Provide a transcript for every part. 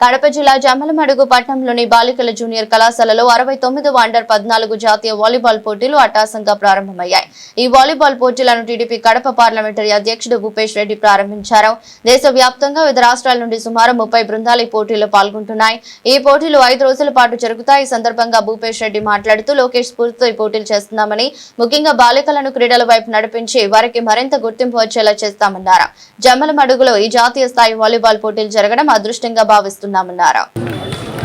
కడప జిల్లా జమ్మలమడుగు పట్టణంలోని బాలికల జూనియర్ కళాశాలలో అరవై తొమ్మిదవ అండర్ పద్నాలుగు జాతీయ వాలీబాల్ పోటీలు అట్టాసంగా ప్రారంభమయ్యాయి. ఈ వాలీబాల్ పోటీలను టీడీపీ కడప పార్లమెంటరీ అధ్యక్షుడు భూపేష్ రెడ్డి ప్రారంభించారు. దేశవ్యాప్తంగా వివిధ రాష్ట్రాల నుండి సుమారు ముప్పై బృందాలు ఈ పోటీలో పాల్గొంటున్నాయి. ఈ పోటీలు ఐదు రోజుల పాటు జరుగుతాయి. ఈ సందర్భంగా భూపేష్ రెడ్డి మాట్లాడుతూ లోకేష్ స్ఫూర్తితో ఈ పోటీలు చేస్తున్నామని ముఖ్యంగా బాలికలను క్రీడల వైపు నడిపించి వారికి మరింత గుర్తింపు వచ్చేలా చేస్తామన్నారు. జమ్మలమడుగులో ఈ జాతీయ స్థాయి వాలీబాల్ పోటీలు జరగడం అదృష్టంగా చేస్తున్నామన్నారు.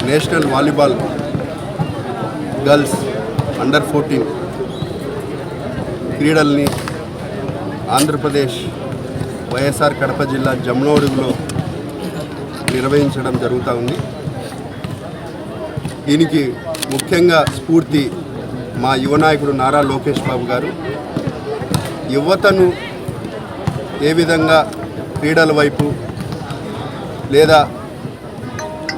National volleyball girls under fourteen క్రీడల్ని Andhra Pradesh YSR Kadapa జిల్లా జమ్నోడుగులో నిర్వహించడం జరుగుతూ ఉంది. దీనికి ముఖ్యంగా స్ఫూర్తి మా యువ నాయకుడు నారా లోకేష్ బాబు గారు. యువతను ఏ విధంగా క్రీడల వైపు లేదా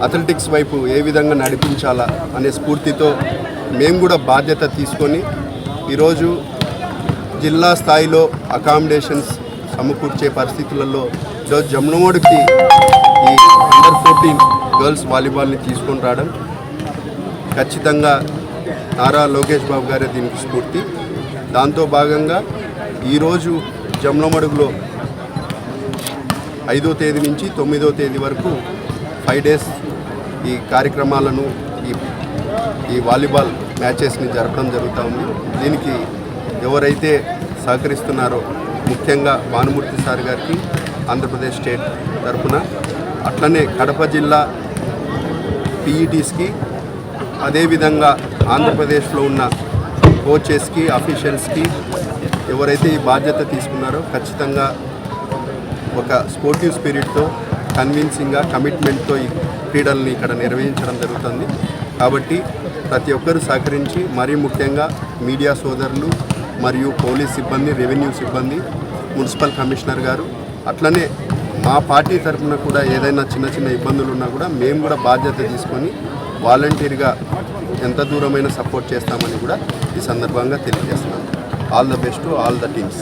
అథ్లెటిక్స్ వైపు ఏ విధంగా నడిపించాలా అనే స్ఫూర్తితో మేము కూడా బాధ్యత తీసుకొని ఈరోజు జిల్లా స్థాయిలో అకామిడేషన్స్ సమకూర్చే పరిస్థితులలో ఈరోజు జమ్నమోడికి ఈ అండర్ ఫోర్టీన్ గర్ల్స్ వాలీబాల్ని తీసుకొని రావడం ఖచ్చితంగా నారా లోకేష్ బాబు గారే దీనికి స్ఫూర్తి. దాంతో భాగంగా ఈరోజు జమ్నమడుగులో ఐదో తేదీ నుంచి తొమ్మిదో తేదీ వరకు ఫైవ్ డేస్ ఈ కార్యక్రమాలను ఈ ఈ వాలీబాల్ మ్యాచెస్ని జరపడం జరుగుతూ ఉంది. దీనికి ఎవరైతే సహకరిస్తున్నారో ముఖ్యంగా భానుమూర్తి సార్ గారికి ఆంధ్రప్రదేశ్ స్టేట్ తరఫున అట్లనే కడప జిల్లా పీఈటీస్కి అదేవిధంగా ఆంధ్రప్రదేశ్లో ఉన్న కోచెస్కి అఫీషియల్స్కి ఎవరైతే ఈ బాధ్యత తీసుకున్నారో ఖచ్చితంగా ఒక స్పోర్టివ్ స్పిరిట్తో కన్విన్సింగ్గా కమిట్మెంట్తో ఈ క్రీడల్ని ఇక్కడ నిర్వహించడం జరుగుతుంది. కాబట్టి ప్రతి ఒక్కరూ సహకరించి మరీ ముఖ్యంగా మీడియా సోదరులు మరియు పోలీస్ సిబ్బంది రెవెన్యూ సిబ్బంది మున్సిపల్ కమిషనర్ గారు అట్లనే మా పార్టీ తరఫున కూడా ఏదైనా చిన్న చిన్న ఇబ్బందులు ఉన్నా కూడా మేము కూడా బాధ్యత తీసుకొని వాలంటీర్గా ఎంత దూరమైన సపోర్ట్ చేస్తామని కూడా ఈ సందర్భంగా తెలియజేస్తున్నాను all the best all the teams